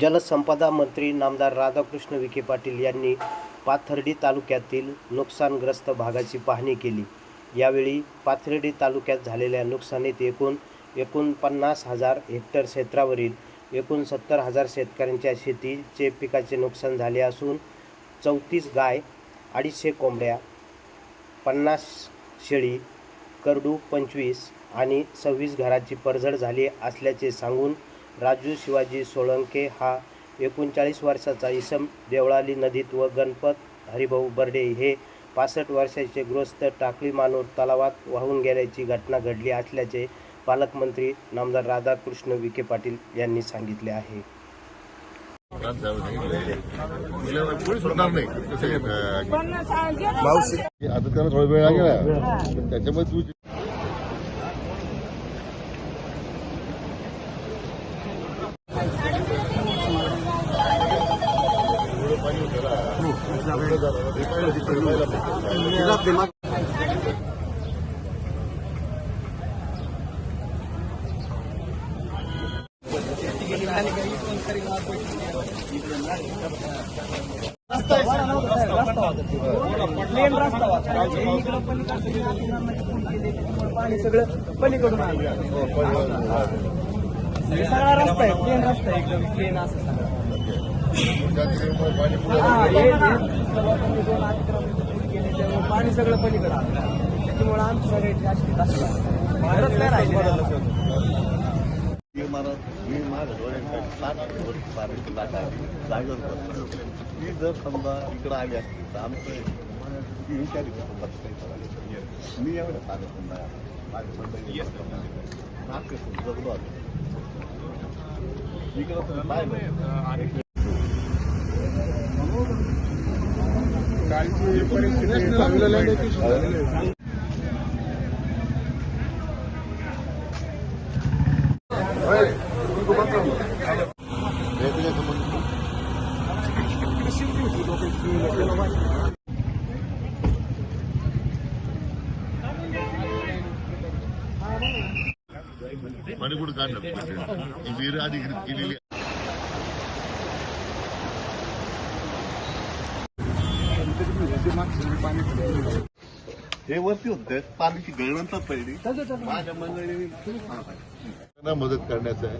जलसंपदा मंत्री नामदार राधाकृष्ण विखे पाटील यांनी पाथर्डी तालुक्यातील नुकसानग्रस्त भागाची पाहणी केली. यावेळी पाथर्डी तालुक्यात झालेल्या नुकसानीत एकूण एकोणपन्नास हजार हेक्टर क्षेत्रावरील एकूण सत्तर हजार शेतकऱ्यांच्या शेतीचे पिकाचे नुकसान झाले असून चौतीस गाय अडीचशे कोंबड्या पन्नास शेळी करडू पंचवीस आणि सव्वीस घराची पडझड झाली असल्याचे सांगून राजू शिवाजी सोळंके हा एकोणचाळीस वर्षाचा इसम देवळाली नदीत व गणपत हरिभाऊ बर्डे हे पासष्ट वर्षाचे गृहस्थ टाकळी मानूर तलावात वाहून गेल्याची घटना घडली असल्याचे पालकमंत्री नामदार राधाकृष्ण विखे पाटील यांनी सांगितले आहे. आता त्याला थोडा वेळ लागेल. ना. पण त्याच्यामुळे तू मेन पाणी सगळं पलीकडून आलं सगळा रस्ता आहे प्लेन रस्ता आहे. एकदम प्लेन असं सगळं पाणी त्यामुळे सगळं पलीकडे त्याच्यामुळे आमची सगळ्याची अशी भारत नाही राहिले मी मला मी माझ्या डोळ्यांसाठी सात जर समजा इकडं आली असती तर आमचं ती विचारी कसं मी एवढं पाण्यात नाही नाटक जगलो आलो इकडं पाहिलं काढलं अधिकृत केलेली आहे. हे वरती होते पाण्याची पडली माझ्या मंडळीने मदत करण्याचं आहे.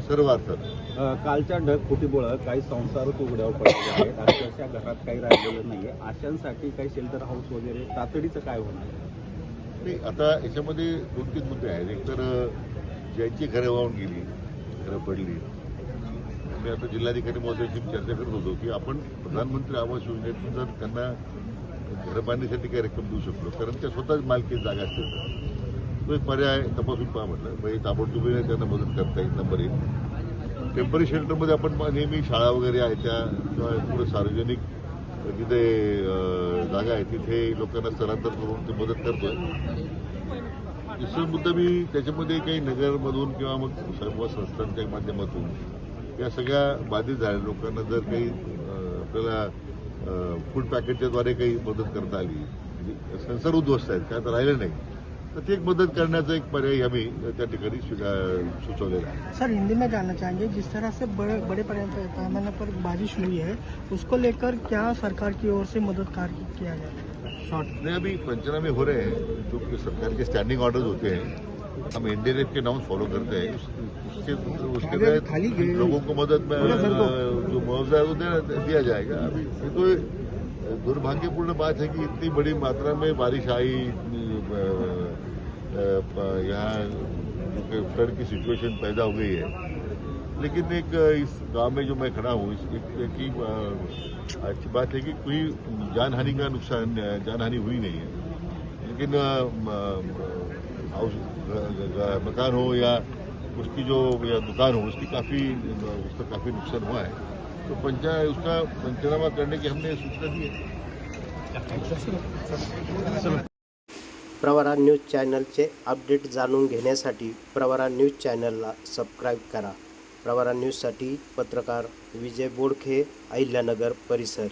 सर्व अर्थात कालच्या ढगफुटीमुळं काही संसारच उघड्यावर पडलेले आहेत अक्षरशः घरात काही राहिलेलं नाहीये. अशांसाठी काही शेल्टर हाऊस वगैरे तातडीचं काय होणार नाही आता याच्यामध्ये दोन तीन मुद्दे आहेत. एक तर अं, ज्यांची घरं वाहून गेली घरं पडली मी आता जिल्हाधिकारी महोदयाशी चर्चा करत होतो की आपण प्रधानमंत्री आवास योजनेतून जर त्यांना घर बांधण्यासाठी काही रक्कम देऊ शकलो कारण त्या स्वतःच मालकी जागा असतील तो एक पर्याय तपासून पहा म्हटलं. म्हणजे ताबडतोबीने त्यांना मदत करता येईल नंबर एक. टेंपररी शेल्टरमध्ये आपण नेहमी शाळा वगैरे आहे त्या किंवा थोडं सार्वजनिक जिथे जागा आहे तिथे लोकांना स्थलांतर करून ते मदत करतोय. दुसरा मुद्दा मी त्याच्यामध्ये काही नगरमधून किंवा मग सर्व संस्थांच्या माध्यमातून या सगळ्या बाधित झालेल्या लोकांना जर काही आपल्याला फूड पॅकेटच्याद्वारे काही मदत करता आली म्हणजे संसार उद्ध्वस्त आहेत काय तर राहिलं नाही तर ती एक मदत करण्याचा एक पर्याय आम्ही त्या ठिकाणी सुचवलेला आहे. सर हिंदी में जानना चाहेंगे जिस तरह से बड़े बड़े पैमाने पर बारिश हुई है उसको लेकर क्या सरकार की ओर से मदद कार्य किया जाए? शॉर्ट नहीं अभी पंचनामे हो रहे हैं जो कि सरकार के स्टैंडिंग ऑर्डर्स होते हैं हम एनडीएफ के नाम फॉलो करते हैं। उसके उसके तहत लोगों को मदद में जो मुआवजा है वो दिया जाएगा। अभी ये तो दुर्भाग्यपूर्ण बात है कि इतनी बड़ी मात्रा में बारिश आई यहाँ फ्लड की सिचुएशन पैदा हो गई है। लेकिन एक इस गाँव में जो मैं खड़ा हूँ इस एक की अच्छी बात है कि कोई जानहानि का नुकसान जानहानि हुई नहीं है। लेकिन हाउस मकान हो या उसकी जो, या दुकान हो, उसकी काफ़ी, उसका काफ़ी नुकसान हुआ है। तो पंचा, उसका पंचनामा करने की हमने सूचना दी है। प्रवरा न्यूज़ चैनल चॅनलचे अपडेट जाणून प्रवरा न्यूज़ चॅनलला सबस्क्राईब करा. प्रवरा न्यूजसाठी पत्रकार विजय बोडखे, अहिल्यानगर परिसर.